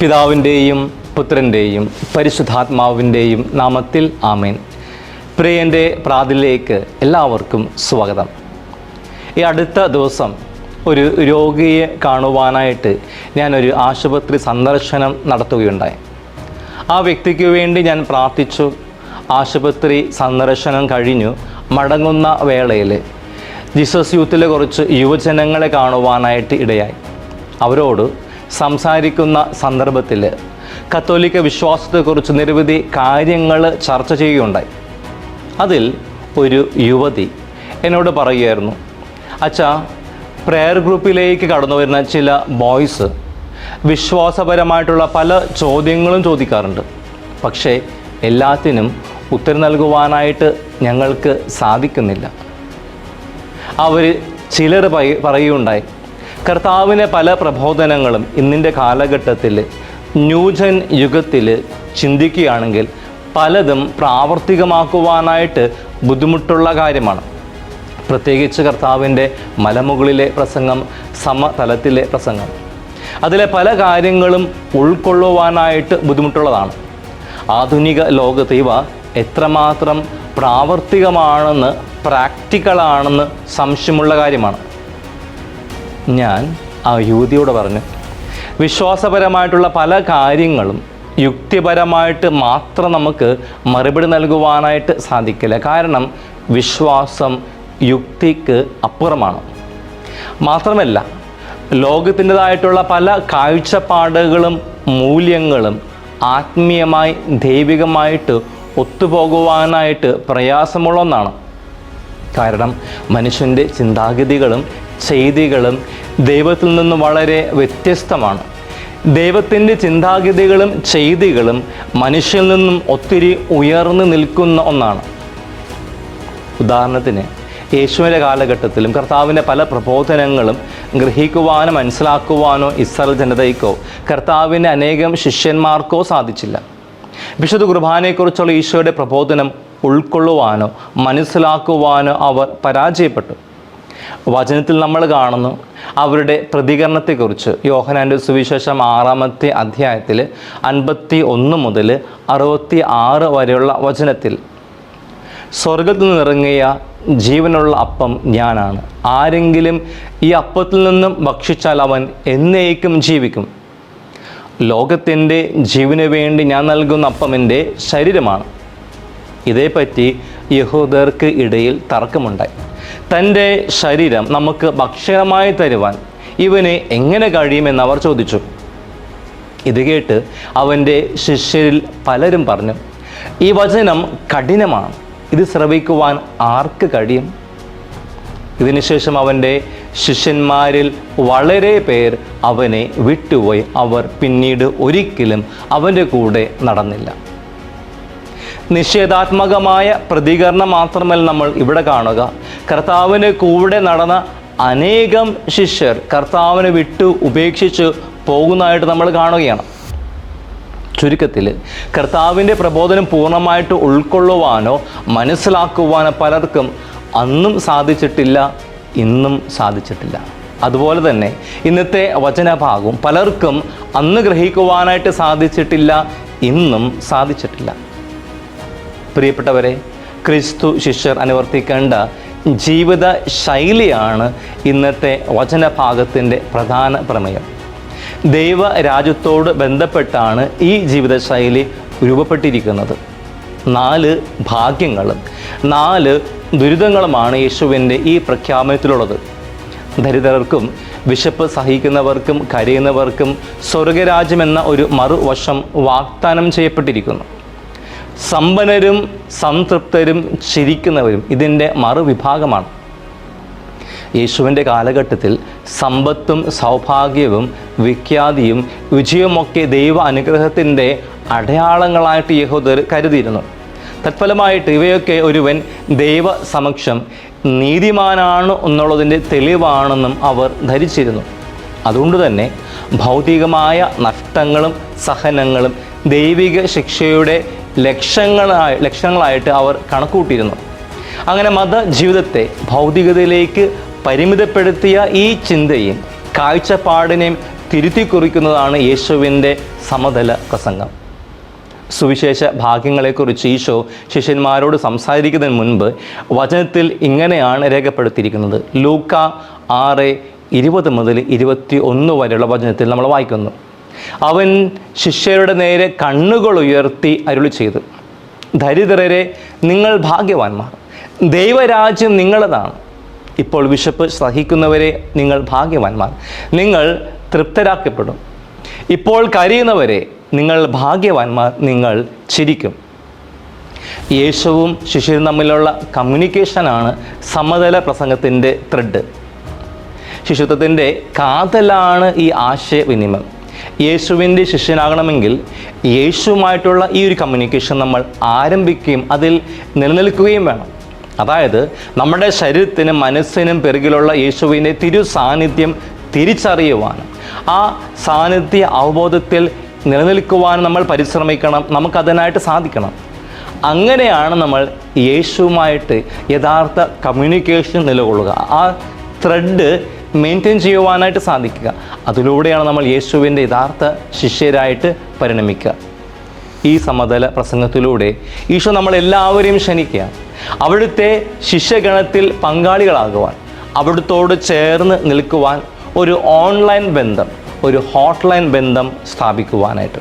പിതാവിന്റെയും പുത്രന്റെയും പരിശുദ്ധാത്മാവിന്റെയും നാമത്തിൽ ആമേൻ. പ്രിയന്റെ പ്രാതിലേക്ക് എല്ലാവർക്കും സ്വാഗതം. ഈ അടുത്ത ദിവസം ഒരു രോഗിയെ കാണുവാനായിട്ട് ഞാനൊരു ആശുപത്രി സന്ദർശനം നടത്തുകയുണ്ടായി. ആ വ്യക്തിക്ക് വേണ്ടി ഞാൻ പ്രാർത്ഥിച്ചു. ആശുപത്രി സന്ദർശനം കഴിഞ്ഞു. മടങ്ങുന്ന വേളയിൽ ജീസസ് യൂത്തിലെ കുറച്ച് യുവജനങ്ങളെ കാണുവാനായിട്ട് ഇടയായി. അവരോട് സംസാരിക്കുന്ന സന്ദർഭത്തിൽ കത്തോലിക്ക വിശ്വാസത്തെക്കുറിച്ച് നിരവധി കാര്യങ്ങൾ ചർച്ച ചെയ്യുകയുണ്ടായി. അതിൽ ഒരു യുവതി എന്നോട് പറയുകയായിരുന്നു അച്ഛാ പ്രെയർ ഗ്രൂപ്പിലേക്ക് കടന്നു വരുന്ന ചില ബോയ്സ് വിശ്വാസപരമായിട്ടുള്ള പല ചോദ്യങ്ങളും ചോദിക്കാറുണ്ട്. പക്ഷേ എല്ലാത്തിനും ഉത്തരം നൽകുവാനായിട്ട് ഞങ്ങൾക്ക് സാധിക്കുന്നില്ല. അവർ ചിലർ പറയ- പറയുകയുണ്ടായി കർത്താവിനെ പല പ്രബോധനങ്ങളും ഇന്നിന്റെ കാലഘട്ടത്തിൽ ന്യൂജൻ യുഗത്തിൽ ചിന്തിക്കുകയാണെങ്കിൽ പലതും പ്രാവർത്തികമാക്കുവാനായിട്ട് ബുദ്ധിമുട്ടുള്ള കാര്യമാണ്. പ്രത്യേകിച്ച് കർത്താവിന്റെ മലമുകളിലെ പ്രസംഗം സമതലത്തിലെ പ്രസംഗം. അതിലെ പല കാര്യങ്ങളും ഉൾക്കൊള്ളുവാനായിട്ട് ബുദ്ധിമുട്ടുള്ളതാണ്. ആധുനിക ലോകത്ത് ഇവ എത്രമാത്രം പ്രാവർത്തികമാണെന്ന് പ്രാക്ടിക്കലാണെന്ന് സംശയമുള്ള കാര്യമാണ്. ഞാൻ ആ യുവതിയോട് പറഞ്ഞു വിശ്വാസപരമായിട്ടുള്ള പല കാര്യങ്ങളും യുക്തിപരമായിട്ട് മാത്രം നമുക്ക് മറുപടി നൽകുവാനായിട്ട് സാധിക്കില്ല. കാരണം വിശ്വാസം യുക്തിക്ക് അപ്പുറമാണ്. മാത്രമല്ല ലോകത്തിന്റെതായിട്ടുള്ള പല കാഴ്ചപ്പാടുകളും മൂല്യങ്ങളും ആത്മീയമായി ദൈവികമായിട്ട് ഒത്തുപോകുവാനായിട്ട് പ്രയാസമുള്ള ഒന്നാണ്. കാരണം മനുഷ്യന്റെ ചിന്താഗതികളും ചെയ്തികളും ദൈവത്തിൽ നിന്ന് വളരെ വ്യത്യസ്തമാണ്. ദൈവത്തിന്റെ ചിന്താഗതികളും ചെയ്തികളും മനുഷ്യനിൽ നിന്നും ഒത്തിരി ഉയർന്നു നിൽക്കുന്ന ഒന്നാണ്. ഉദാഹരണത്തിന് യേശുവിന്റെ കാലഘട്ടത്തിലും കർത്താവിന്റെ പല പ്രബോധനങ്ങളും ഗ്രഹിക്കുവാനോ മനസ്സിലാക്കുവാനോ ഇസ്രായേൽ ജനതയ്ക്കോ കർത്താവിന്റെ അനേകം ശിഷ്യന്മാർക്കോ സാധിച്ചില്ല. വിശുദ്ധ കുർബാനയെക്കുറിച്ചുള്ള ഈശോയുടെ പ്രബോധനം ഉൾക്കൊള്ളുവാനോ മനസ്സിലാക്കുവാനോ അവർ പരാജയപ്പെട്ടു. വചനത്തിൽ നമ്മൾ കാണുന്നു അവരുടെ പ്രതികരണത്തെക്കുറിച്ച് യോഹനാന്റെ സുവിശേഷം ആറാമത്തെ അധ്യായത്തിൽ അൻപത്തി ഒന്ന് മുതൽ അറുപത്തി ആറ് വരെയുള്ള വചനത്തിൽ സ്വർഗത്തിൽ നിന്നിറങ്ങിയ ജീവനുള്ള അപ്പം ഞാനാണ്. ആരെങ്കിലും ഈ അപ്പത്തിൽ നിന്നും ഭക്ഷിച്ചാൽ അവൻ എന്നേക്കും ജീവിക്കും. ലോകത്തിന്റെ ജീവന് വേണ്ടി ഞാൻ നൽകുന്ന അപ്പം എന്റെ ശരീരമാണ്. ഇതേപ്പറ്റി യഹൂദർക്ക് ഇടയിൽ തർക്കമുണ്ടായി. തന്റെ ശരീരം നമുക്ക് ഭക്ഷണമായി തരുവാൻ ഇവന് എങ്ങനെ കഴിയുമെന്ന് അവർ ചോദിച്ചു. ഇത് കേട്ട് അവന്റെ ശിഷ്യരിൽ പലരും പറഞ്ഞു ഈ വചനം കഠിനമാണ്. ഇത് ശ്രവിക്കുവാൻ ആർക്ക് കഴിയും? ഇതിനുശേഷം അവന്റെ ശിഷ്യന്മാരിൽ വളരെ പേർ അവനെ വിട്ടുപോയി. അവർ പിന്നീട് ഒരിക്കലും അവന്റെ കൂടെ നടന്നില്ല. നിഷേധാത്മകമായ പ്രതികരണം മാത്രമല്ല നമ്മൾ ഇവിടെ കാണുക. കർത്താവിന് കൂടെ നടന്ന അനേകം ശിഷ്യർ കർത്താവിനെ വിട്ടു ഉപേക്ഷിച്ച് പോകുന്നതായിട്ട് നമ്മൾ കാണുകയാണ്. ചുരുക്കത്തിൽ കർത്താവിന്റെ പ്രബോധനം പൂർണമായിട്ട് ഉൾക്കൊള്ളുവാനോ മനസ്സിലാക്കുവാനോ പലർക്കും അന്നും സാധിച്ചിട്ടില്ല ഇന്നും സാധിച്ചിട്ടില്ല. അതുപോലെ തന്നെ ഇന്നത്തെ വചനഭാഗവും പലർക്കും അന്ന് ഗ്രഹിക്കുവാനായിട്ട് സാധിച്ചിട്ടില്ല ഇന്നും സാധിച്ചിട്ടില്ല. പ്രിയപ്പെട്ടവരെ ക്രിസ്തു ശിഷ്യർ അനുവർത്തിക്കേണ്ട ജീവിത ശൈലിയാണ് ഇന്നത്തെ വചനഭാഗത്തിന്റെ പ്രധാന പ്രമേയം. ദൈവ രാജ്യത്തോട് ബന്ധപ്പെട്ടാണ് ഈ ജീവിതശൈലി രൂപപ്പെട്ടിരിക്കുന്നത്. നാല് ഭാഗ്യങ്ങളും നാല് ദുരിതങ്ങളുമാണ് യേശുവിന്റെ ഈ പ്രഖ്യാപനത്തിലുള്ളത്. ദരിദ്രർക്കും വിശപ്പ് സഹിക്കുന്നവർക്കും കരയുന്നവർക്കും സ്വർഗരാജ്യം എന്ന ഒരു മറുവശം വാഗ്ദാനം ചെയ്യപ്പെട്ടിരിക്കുന്നു. സമ്പന്നരും സംതൃപ്തരും ചിരിക്കുന്നവരും ഇതിന്റെ മറുവിഭാഗമാണ്. യേശുവിന്റെ കാലഘട്ടത്തിൽ സമ്പത്തും സൗഭാഗ്യവും വിഖ്യാതിയും വിജയവുമൊക്കെ ദൈവ അനുഗ്രഹത്തിന്റെ അടയാളങ്ങളായിട്ട് യഹോദർ കരുതിയിരുന്നു. തത്ഫലമായിട്ട് ഇവയൊക്കെ ഒരുവൻ ദൈവ സമക്ഷം നീതിമാനാണ് എന്നുള്ളതിന്റെ തെളിവാണെന്നും അവർ ധരിച്ചിരുന്നു. അതുകൊണ്ട് തന്നെ ഭൗതികമായ നഷ്ടങ്ങളും സഹനങ്ങളും ദൈവിക ശിക്ഷയുടെ ലക്ഷങ്ങളായി ലക്ഷങ്ങളായിട്ട് അവർ കണക്കൂട്ടിയിരുന്നു അങ്ങനെ മത ജീവിതത്തെ ഭൗതികതയിലേക്ക് പരിമിതപ്പെടുത്തിയ ഈ ചിന്തയും കാഴ്ചപ്പാടിനെയും തിരുത്തി കുറിക്കുന്നതാണ് യേശുവിന്റെ സമതല പ്രസംഗം. സുവിശേഷ ഭാഗ്യങ്ങളെക്കുറിച്ച് ഈശോ ശിഷ്യന്മാരോട് സംസാരിക്കുന്നതിന് മുൻപ് വചനത്തിൽ ഇങ്ങനെയാണ് രേഖപ്പെടുത്തിയിരിക്കുന്നത്. ലൂക്ക ആറ് ഇരുപത് മുതൽ ഇരുപത്തി ഒന്ന് വരെയുള്ള വചനത്തിൽ നമ്മൾ വായിക്കുന്നു. അവൻ ശിഷ്യരുടെ നേരെ കണ്ണുകൾ ഉയർത്തി അരുളി ചെയ്തു. ദരിദ്രരെ നിങ്ങൾ ഭാഗ്യവാന്മാർ. ദൈവരാജ്യം നിങ്ങളതാണ്. ഇപ്പോൾ വിശപ്പ് സഹിക്കുന്നവരെ നിങ്ങൾ ഭാഗ്യവാന്മാർ. നിങ്ങൾ തൃപ്തരാക്കപ്പെടും. ഇപ്പോൾ കരയുന്നവരെ നിങ്ങൾ ഭാഗ്യവാന്മാർ നിങ്ങൾ ചിരിക്കും. യേശുവും ശിഷ്യരും തമ്മിലുള്ള കമ്മ്യൂണിക്കേഷനാണ് സമതല പ്രസംഗത്തിന്റെ ത്രെഡ്. ശിശുത്വത്തിന്റെ കാതലാണ് ഈ ആശയവിനിമയം. യേശുവിന്റെ ശിഷ്യനാകണമെങ്കിൽ യേശുവുമായിട്ടുള്ള ഈ ഒരു കമ്മ്യൂണിക്കേഷൻ നമ്മൾ ആരംഭിക്കുകയും അതിൽ നിലനിൽക്കുകയും വേണം. അതായത് നമ്മുടെ ശരീരത്തിനും മനസ്സിനും പിറകിലുള്ള യേശുവിന്റെ തിരു സാന്നിധ്യം തിരിച്ചറിയുവാനും ആ സാന്നിധ്യ അവബോധത്തിൽ നിലനിൽക്കുവാൻ നമ്മൾ പരിശ്രമിക്കണം നമുക്കതിനായിട്ട് സാധിക്കണം. അങ്ങനെയാണ് നമ്മൾ യേശുവുമായിട്ട് യഥാർത്ഥ കമ്മ്യൂണിക്കേഷൻ നിലകൊള്ളുക. ആ ത്രെഡ് മെയിന്റെയിൻ ചെയ്യുവാനായിട്ട് സാധിക്കുക. അതിലൂടെയാണ് നമ്മൾ യേശുവിന്റെ യഥാർത്ഥ ശിഷ്യരായിട്ട് പരിണമിക്കുക. ഈ സമതല പ്രസംഗത്തിലൂടെ ഈശോ നമ്മളെല്ലാവരെയും ക്ഷണിക്കുക. അവിടുത്തെ ശിഷ്യഗണത്തിൽ പങ്കാളികളാകുവാൻ അവിടുത്തോട് ചേർന്ന് നിൽക്കുവാൻ ഒരു ഓൺലൈൻ ബന്ധം ഒരു ഹോട്ട്ലൈൻ ബന്ധം സ്ഥാപിക്കുവാനായിട്ട്.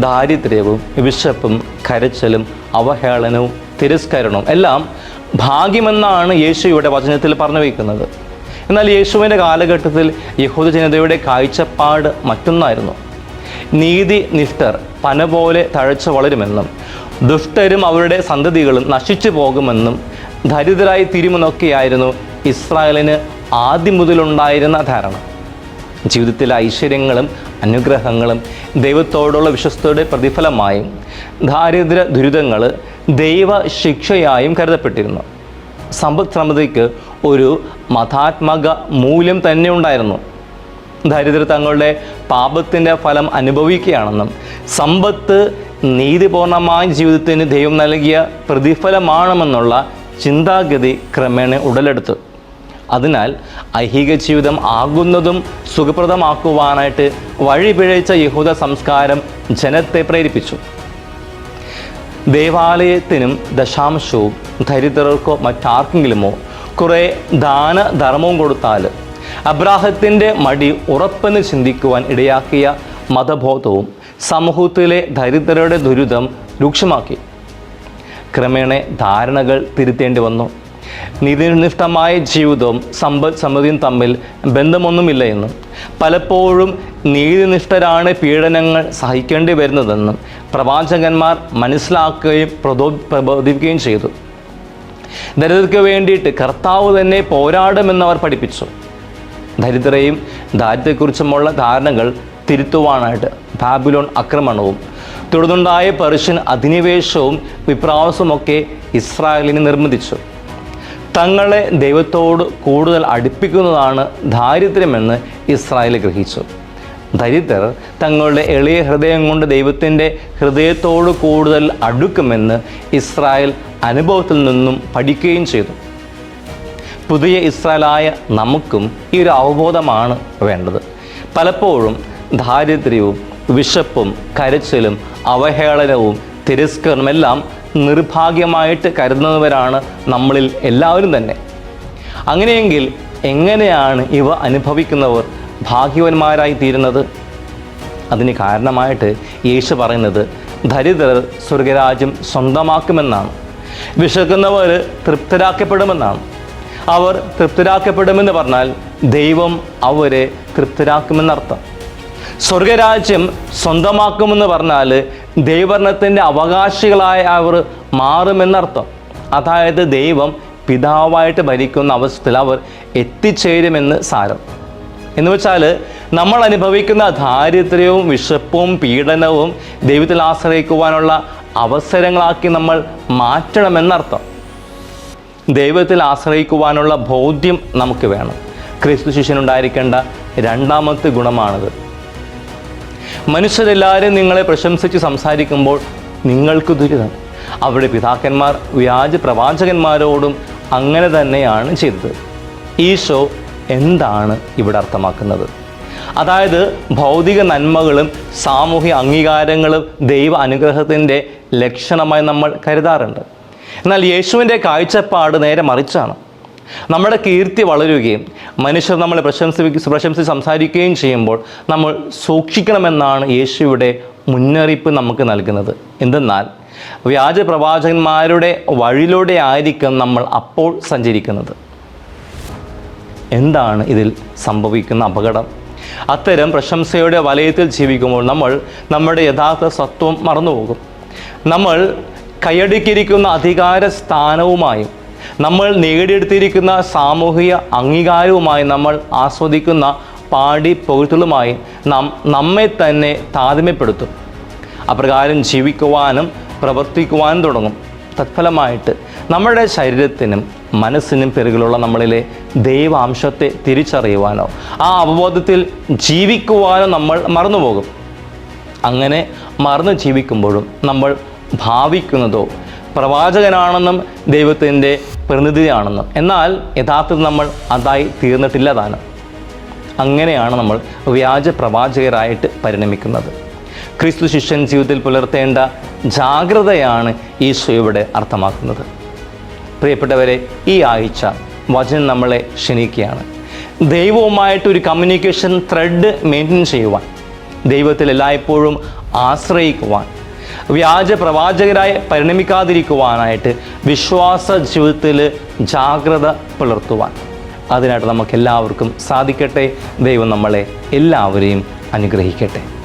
ദാരിദ്ര്യവും വിശപ്പും കരച്ചലും അവഹേളനവും തിരസ്കരണവും എല്ലാം ഭാഗ്യമെന്നാണ് യേശു ഇവിടെ വചനത്തിൽ പറഞ്ഞു വയ്ക്കുന്നത് എന്നാൽ യേശുവിന്റെ കാലഘട്ടത്തിൽ യഹൂദ ജനതയുടെ കാഴ്ചപ്പാട് മറ്റൊന്നായിരുന്നു. നീതി നിഷ്ഠർ പന പോലെ തഴച്ചു വളരുമെന്നും ദുഷ്ടരും അവരുടെ സന്തതികളും നശിച്ചു പോകുമെന്നും ദരിദ്രരായി തിരുമെന്നൊക്കെയായിരുന്നു ഇസ്രായേലിന് ആദ്യം മുതലുണ്ടായിരുന്ന ധാരണ. ജീവിതത്തിലെ ഐശ്വര്യങ്ങളും അനുഗ്രഹങ്ങളും ദൈവത്തോടുള്ള വിശ്വസ്തയുടെ പ്രതിഫലമായും ദാരിദ്ര്യ ദുരിതങ്ങൾ ദൈവ ശിക്ഷയായും കരുതപ്പെട്ടിരുന്നു. സമ്പദ് സമൃദ്ധിക്ക് ഒരു മതാത്മക മൂല്യം തന്നെ ഉണ്ടായിരുന്നു. ദരിദ്രർ തങ്ങളുടെ പാപത്തിന്റെ ഫലം അനുഭവിക്കുകയാണെന്നും സമ്പത്ത് നീതിപൂർണമായ ജീവിതത്തിന് ദൈവം നൽകിയ പ്രതിഫലമാണെന്നുള്ള ചിന്താഗതി ക്രമേണ ഉടലെടുത്തു. അതിനാൽ ഐഹിക ജീവിതം ആകുന്നതും സുഖപ്രദമാക്കുവാനായിട്ട് വഴിപിഴച്ച യഹൂദ സംസ്കാരം ജനത്തെ പ്രേരിപ്പിച്ചു. ദേവാലയത്തിനും ദശാംശവും ദരിദ്രർക്കോ മറ്റാർക്കെങ്കിലുമോ കുറേ ദാനധർമ്മവും കൊടുത്താൽ അബ്രാഹത്തിന്റെ മടി ഉറപ്പെന്ന് ചിന്തിക്കുവാൻ ഇടയാക്കിയ മതബോധവും സമൂഹത്തിലെ ദരിദ്രരുടെ ദുരിതം രൂക്ഷമാക്കി. ക്രമേണ ധാരണകൾ തിരുത്തേണ്ടി വന്നു. നീതിനിഷ്ഠമായ ജീവിതവും സമ്പദ് സമൃദ്ധിയും തമ്മിൽ ബന്ധമൊന്നുമില്ല എന്നും പലപ്പോഴും നീതിനിഷ്ഠരാണ് പീഡനങ്ങൾ സഹിക്കേണ്ടി വരുന്നതെന്നും പ്രവാചകന്മാർ മനസ്സിലാക്കുകയും പ്രബോ പ്രബോധിപ്പിക്കുകയും ചെയ്തു. ദരിദ്രർക്ക് വേണ്ടിയിട്ട് കർത്താവ് തന്നെ പോരാടുമെന്നവർ പഠിപ്പിച്ചു. ദരിദ്രയും ദാരിദ്ര്യത്തെക്കുറിച്ചുമുള്ള ധാരണകൾ തിരുത്തുവാനായിട്ട് ബാബിലോൺ ആക്രമണവും തുടർന്നുണ്ടായ പെർഷ്യൻ അധിനിവേശവും വിപ്രാവസമൊക്കെ ഇസ്രായേലിനെ നിർബന്ധിച്ചു തങ്ങളെ ദൈവത്തോട് കൂടുതൽ അടുപ്പിക്കുന്നതാണ് ദാരിദ്ര്യമെന്ന് ഇസ്രായേൽ ഗ്രഹിച്ചു. ദരിദ്രർ തങ്ങളുടെ എളിയ ഹൃദയം കൊണ്ട് ദൈവത്തിന്റെ ഹൃദയത്തോട് കൂടുതൽ അടുക്കുമെന്ന് ഇസ്രായേൽ അനുഭവത്തിൽ നിന്നും പഠിക്കുകയും ചെയ്തു. പുതിയ ഇസ്രായേലായ നമുക്കും ഈ ഒരു അവബോധമാണ് വേണ്ടത്. പലപ്പോഴും ദാരിദ്ര്യവും വിശപ്പും കരച്ചിലും അവഹേളനവും തിരസ്കരണമെല്ലാം നിർഭാഗ്യമായിട്ട് കരുതുന്നവരാണ് നമ്മളിൽ എല്ലാവരും തന്നെ. അങ്ങനെയെങ്കിൽ എങ്ങനെയാണ് ഇവ അനുഭവിക്കുന്നവർ ഭാഗ്യവന്മാരായി തീരുന്നത്? അതിന് കാരണമായിട്ട് യേശു പറയുന്നത് ദരിദ്രർ സ്വർഗരാജ്യം സ്വന്തമാക്കുമെന്നാണ്. വിശക്കുന്നവർ തൃപ്തരാക്കപ്പെടുമെന്നാണ്. അവർ തൃപ്തരാക്കപ്പെടുമെന്ന് പറഞ്ഞാൽ ദൈവം അവരെ തൃപ്തരാക്കുമെന്നർത്ഥം. സ്വർഗരാജ്യം സ്വന്തമാക്കുമെന്ന് പറഞ്ഞാൽ ദൈവഭരണത്തിന്റെ അവകാശികളായ അവർ മാറുമെന്നർത്ഥം. അതായത് ദൈവം പിതാവായിട്ട് ഭരിക്കുന്ന അവസ്ഥയിൽ അവർ എത്തിച്ചേരുമെന്ന് സാരം. എന്ന് വെച്ചാൽ നമ്മൾ അനുഭവിക്കുന്ന ദാരിദ്ര്യവും വിശപ്പും പീഡനവും ദൈവത്തിൽ ആശ്രയിക്കുവാനുള്ള അവസരങ്ങളാക്കി നമ്മൾ മാറ്റണമെന്നർത്ഥം. ദൈവത്തിൽ ആശ്രയിക്കുവാനുള്ള ബോധ്യം നമുക്ക് വേണം. ക്രിസ്തു ശിഷ്യനുണ്ടായിരിക്കേണ്ട രണ്ടാമത്തെ ഗുണമാണിത്. മനുഷ്യരെല്ലാവരും നിങ്ങളെ പ്രശംസിച്ച് സംസാരിക്കുമ്പോൾ നിങ്ങൾക്ക് ദുരിതം. അവിടെ പിതാക്കന്മാർ വ്യാജ പ്രവാചകന്മാരോടും അങ്ങനെ തന്നെയാണ് ചെയ്തത്. ഈശോ എന്താണ് ഇവിടെ അർത്ഥമാക്കുന്നത്? അതായത് ഭൗതിക നന്മകളും സാമൂഹിക അംഗീകാരങ്ങളും ദൈവ അനുഗ്രഹത്തിന്റെ ലക്ഷണമായി നമ്മൾ കരുതാറുണ്ട്. എന്നാൽ യേശുവിന്റെ കാഴ്ചപ്പാട് നേരെ മറിച്ചാണ്. നമ്മുടെ കീർത്തി വളരുകയും മനുഷ്യർ നമ്മളെ പ്രശംസി പ്രശംസിച്ച് സംസാരിക്കുകയും ചെയ്യുമ്പോൾ നമ്മൾ സൂക്ഷിക്കണമെന്നാണ് യേശുവിടെ മുന്നറിയിപ്പ് നമുക്ക് നൽകുന്നത്. എന്തെന്നാൽ വ്യാജ പ്രവാചകന്മാരുടെ വഴിയിലൂടെ ആയിരിക്കും നമ്മൾ അപ്പോൾ സഞ്ചരിക്കുന്നത്. എന്താണ് ഇതിൽ സംഭവിക്കുന്ന അപകടം? അത്തരം പ്രശംസയുടെ വലയത്തിൽ ജീവിക്കുമ്പോൾ നമ്മൾ നമ്മുടെ യഥാർത്ഥ സത്വം മറന്നുപോകും. നമ്മൾ കൈയടക്കിയിരിക്കുന്ന അധികാര സ്ഥാനവുമായും നമ്മൾ നേടിയെടുത്തിരിക്കുന്ന സാമൂഹിക അംഗീകാരവുമായി നമ്മൾ ആസ്വദിക്കുന്ന പാടി പൊഴുത്തലുമായി നാം നമ്മെ തന്നെ താരതമ്യപ്പെടുത്തും. അപ്രകാരം ജീവിക്കുവാനും പ്രവർത്തിക്കുവാനും തുടങ്ങും. തത്ഫലമായിട്ട് നമ്മുടെ ശരീരത്തിനും മനസ്സിനും പിറകിലുള്ള നമ്മളിലെ ദൈവാംശത്തെ തിരിച്ചറിയുവാനോ ആ അവബോധത്തിൽ ജീവിക്കുവാനോ നമ്മൾ മറന്നുപോകും. അങ്ങനെ മറന്നു ജീവിക്കുമ്പോഴും നമ്മൾ ഭാവിക്കുന്നതോ പ്രവാചകനാണെന്നും ദൈവത്തിന്റെ പ്രതിനിധിയാണെന്നും. എന്നാൽ യഥാർത്ഥത്തിൽ നമ്മൾ അതായി തീർന്നിട്ടില്ല താനും അങ്ങനെയാണ് നമ്മൾ വ്യാജ പ്രവാചകരായിട്ട് പരിണമിക്കുന്നത്. ക്രിസ്തു ശിഷ്യൻ ജീവിതത്തിൽ പുലർത്തേണ്ട ജാഗ്രതയാണ് ഈശോ ഇവിടെ അർത്ഥമാക്കുന്നത്. പ്രിയപ്പെട്ടവരെ ഈ ആഴ്ച വചനം നമ്മളെ ക്ഷണിക്കുകയാണ്. ദൈവവുമായിട്ട് ഒരു കമ്മ്യൂണിക്കേഷൻ ത്രെഡ് മെയിന്റെയിൻ ചെയ്യുവാൻ ദൈവത്തിൽ എല്ലായ്പ്പോഴും ആശ്രയിക്കുവാൻ വ്യാജ പ്രവാചകരായി പരിണമിക്കാതിരിക്കുവാനായിട്ട് വിശ്വാസ ജീവിതത്തിൽ ജാഗ്രത പുലർത്തുവാൻ. അതിനായിട്ട് നമുക്ക് എല്ലാവർക്കും സാധിക്കട്ടെ. ദൈവം നമ്മളെ എല്ലാവരെയും അനുഗ്രഹിക്കട്ടെ.